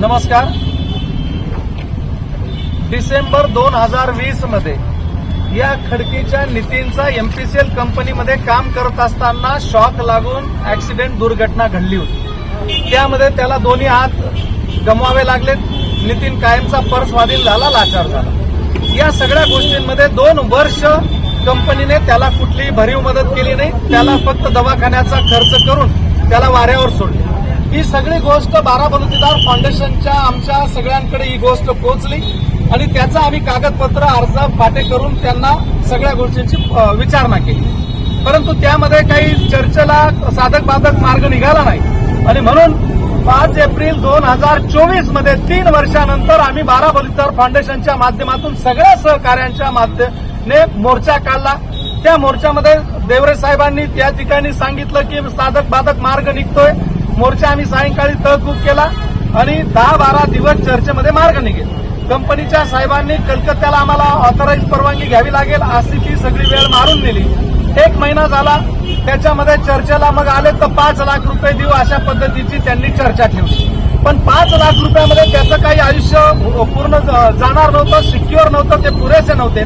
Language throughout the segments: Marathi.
नमस्कार. डिसेंबर दोन हजार वीसमध्ये या खडकीच्या नितीनचा एमपीसीएल कंपनीमध्ये काम करत असताना शॉक लागून ऍक्सिडेंट दुर्घटना घडली होती. त्यामध्ये त्याला दोन्ही हात गमवावे लागले. नितीन कायमचा पर्स झाला लाचार झाला. या सगळ्या गोष्टींमध्ये दोन वर्ष कंपनीने त्याला कुठलीही भरीव मदत केली नाही. त्याला फक्त दवाखान्याचा खर्च करून त्याला वाऱ्यावर सोडले. ही सगळी गोष्ट बारा बलुतेदार फाउंडेशनच्या आमच्या सगळ्यांकडे ही गोष्ट पोहोचली आणि त्याचा आम्ही कागदपत्र अर्ज फाटे करून त्यांना सगळ्या गोष्टींची विचारणा केली. परंतु त्यामध्ये काही चर्चेला साधक बाधक मार्ग निघाला नाही. आणि म्हणून पाच एप्रिल दोन हजार चोवीसमध्ये तीन वर्षानंतर आम्ही बारा बलुतेदार फाउंडेशनच्या माध्यमातून सगळ्या सहकार्यांच्या माध्यमाने मोर्चा काढला. त्या मोर्चामध्ये देवरे साहेबांनी त्या ठिकाणी सांगितलं की साधक बाधक मार्ग निघतोय. मोर्चा आम्ही सायंकाळी तहकूब केला आणि दहा बारा दिवस चर्चेमध्ये मार्ग निघेल. कंपनीच्या साहेबांनी कलकत्त्याला आम्हाला ऑथराईज परवानगी घ्यावी लागेल अशी ती सगळी वेळ मारून नेली. एक महिना झाला त्याच्यामध्ये चर्चेला मग आले तर पाच लाख रुपये देऊ अशा पद्धतीची त्यांनी चर्चा ठेवली. पण पाच लाख रुपयामध्ये त्याचं काही आयुष्य पूर्ण जाणार नव्हतं सिक्युअर नव्हतं ते पुरेसे नव्हते.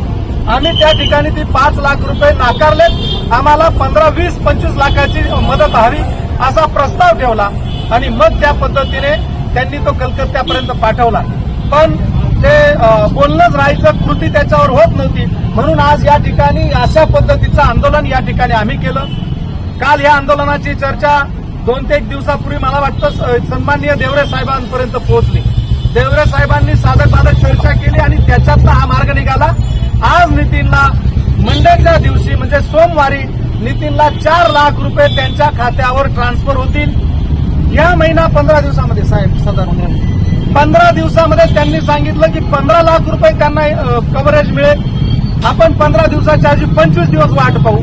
आम्ही त्या ठिकाणी ती पाच लाख रुपये नाकारलेत. आम्हाला पंधरा वीस पंचवीस लाखाची मदत हवी. असा प्रस्ताव ठेवला आणि मग त्या पद्धतीने त्यांनी तो कलकत्त्यापर्यंत पाठवला. पण ते बोलणंच राहायचं कृती त्याच्यावर होत नव्हती. म्हणून आज या ठिकाणी अशा पद्धतीचं आंदोलन या ठिकाणी आम्ही केलं. काल या आंदोलनाची चर्चा दोन ते एक दिवसापूर्वी मला वाटतं सन्माननीय देवरे साहेबांपर्यंत पोहोचली. देवरे साहेबांनी साधक बाधक चर्चा केली आणि त्याच्यातला हा मार्ग निघाला. आज नितीनला मंडळच्या दिवशी म्हणजे सोमवारी नितीनला चार लाख रुपये त्यांच्या खात्यावर ट्रान्सफर होतील. या महिना पंधरा दिवसामध्ये साहेब साधारण पंधरा दिवसामध्ये त्यांनी सांगितलं की पंधरा लाख रुपये त्यांना कव्हरेज मिळेल. आपण पंधरा दिवसाच्या आधी पंचवीस दिवस वाट पाहू.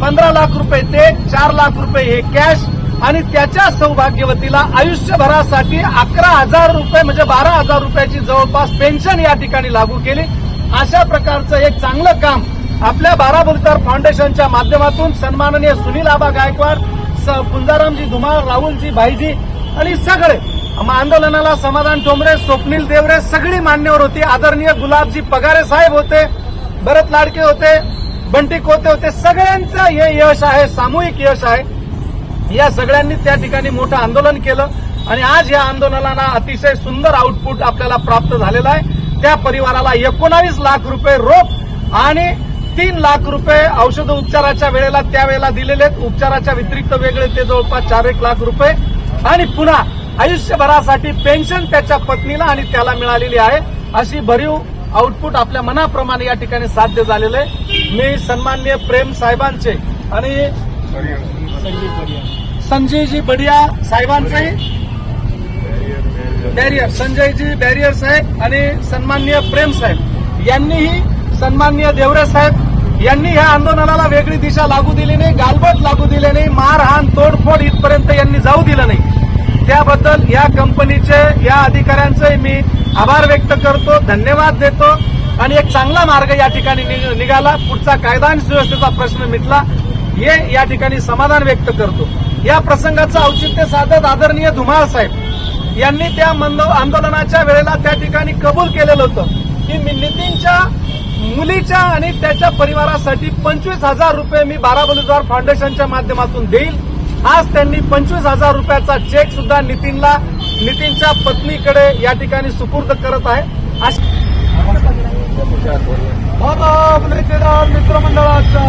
पंधरा लाख रुपये ते चार लाख रुपये हे कॅश आणि त्याच्या सौभाग्यवतीला आयुष्यभरासाठी अकरा हजार रुपये म्हणजे बारा हजार रुपयाची जवळपास पेन्शन या ठिकाणी लागू केली. अशा प्रकारचं एक चांगलं काम आपल्या बारा बुलतार फाउंडेशनच्या माध्यमातून सन्माननीय सुनील आबा गायकवाड स- पुंजारामजी धुमाळ राहुलजी भाईजी आणि सगळे आंदोलनाला समाधान ठोंबरे स्वप्नील देवरे सगळी मान्यवर होती. आदरणीय गुलाबजी पगारे साहेब होते भरत लाडके होते बंटी कोते होते सगळ्यांचं हे यश आहे सामूहिक यश आहे. या सगळ्यांनी त्या ठिकाणी मोठं आंदोलन केलं आणि आज या आंदोलनाला अतिशय सुंदर आउटपुट आपल्याला प्राप्त झालेलं आहे. त्या परिवाराला एकोणावीस लाख रुपये रोख आणि तीन लाख रुपये औषध उपचाराच्या वेळेला त्यावेळेला दिलेले आहेत. उपचाराच्या व्यतिरिक्त वेगळे ते जवळपास चार एक लाख रुपये. आणि पुन्हा आयुष्यभरासाठी पेन्शन त्याच्या पत्नीला आणि त्याला मिळालेली आहे. अशी भरीव आउटपुट आपल्या मनाप्रमाणे या ठिकाणी साध्य झालेलं आहे. मी सन्माननीय प्रेम साहेबांचे आणि संजयजी बडिया साहेबांचे बॅरियर संजयजी बॅरियर साहेब आणि सन्माननीय प्रेम साहेब यांनीही सन्माननीय देवरे साहेब यांनी ह्या आंदोलनाला वेगळी दिशा लागू दिली नाही गालबोट लागू दिले नाही मारहाण तोडफोड इथपर्यंत यांनी जाऊ दिलं नाही. त्याबद्दल या कंपनीचे या अधिकाऱ्यांचे मी आभार व्यक्त करतो धन्यवाद देतो. आणि एक चांगला मार्ग या ठिकाणी नि- निघाला पुढचा कायदा आणि सुव्यवस्थेचा प्रश्न मिटला हे या ठिकाणी समाधान व्यक्त करतो. या प्रसंगाचं औचित्य साधत आदरणीय धुमाळ साहेब यांनी त्या मंद आंदोलनाच्या वेळेला त्या ठिकाणी कबूल केलेलं होतं की मी नितीनच्या मुलीच्या आणि त्याच्या परिवारासाठी पंचवीस हजार रुपये मी बारा बलुद्वार फाउंडेशनच्या माध्यमातून देईल. आज त्यांनी पंचवीस हजार रुपयाचा चेक सुद्धा नितीनला नितीनच्या पत्नीकडे या ठिकाणी सुपूर्द करत आहे. मित्रमंडळाचा.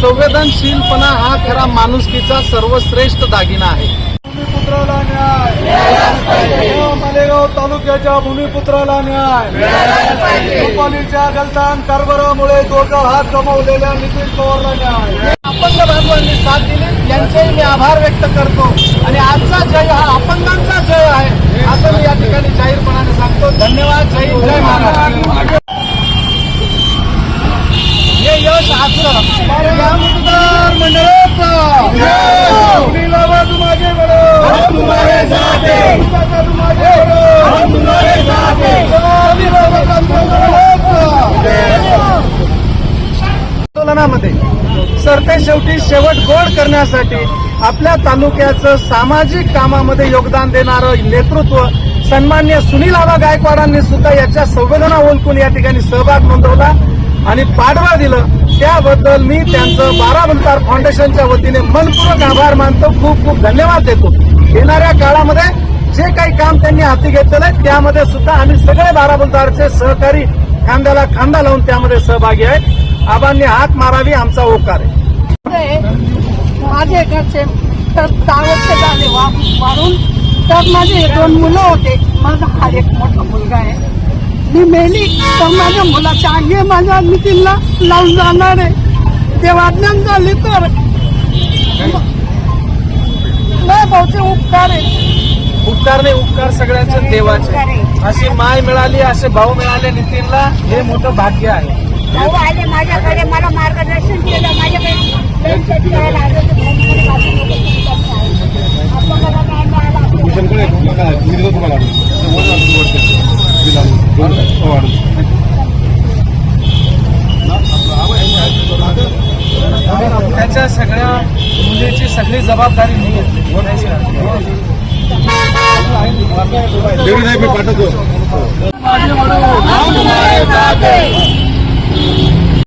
संवेदनशीलपणा हा खरा माणुसकीचा सर्वश्रेष्ठ दागिना आहे. न्याय मालेगाव तालुक्याच्या भूमिपुत्राला न्याय. रुपालीच्या गलतान कारभारामुळे दोघं हात गमावलेल्या नितीन पवारला न्याय. अपंग बांधवांनी साथ दिली यांचेही मी आभार व्यक्त करतो. आणि आजचा जय हा अपंगांचा जय आहे असं मी या ठिकाणी जाहीरपणाने सांगतो. धन्यवाद जय जय महाराज हे यश असलं या मतदार मंडळाचं सुनील आवाज मागे बढो तुम्हारे साथ हैं. तुझा तू मागे बढो तुम्हारे साथ हैं. सुनील आवाज आंदोलनामध्ये. सरते शेवटी शेवट गोड करण्यासाठी आपल्या तालुक्याचं सामाजिक कामामध्ये योगदान देणारं नेतृत्व सन्मान्य सुनील आबा गायकवाडांनी सुद्धा याच्या संवेदना ओळखून या ठिकाणी सहभाग नोंदवला आणि पाडवा दिलं. त्याबद्दल मी त्यांचं बाराबंतार फाउंडेशनच्या वतीने मनपूर्वक आभार मानतो. खूप खूप धन्यवाद देतो. येणाऱ्या काळामध्ये जे काही काम त्यांनी हाती घेतलेलं आहे त्यामध्ये सुद्धा आम्ही सगळे बाराबंतारचे सहकारी खांद्याला खांदा लावून त्यामध्ये सहभागी आहेत आबांनी हात मारावी आमचा होकार आहे. माझे घरचे तर दावतचे झाले वा वाढून तर माझे दोन मुलं होते. माझा हा एक मोठा मुलगा आहे. मी मेली तर माझ्या मुलाच्या अंगी माझ्या नितीनला लावून जाणार आहे. ते वादनान झाले तर नाही भाऊचे उपकार आहे. उपकार नाही उपकार सगळ्यांचे देवाचे. अशी माय मिळाली असे भाऊ मिळाले नितीनला हे मोठं भाग्य आहे. भाऊ आले माझ्याकडे मला मार्गदर्शन केलं. माझ्याकडे आपलं. त्याच्या सगळ्या मुलीची सगळी जबाबदारी मी घेतली. माझे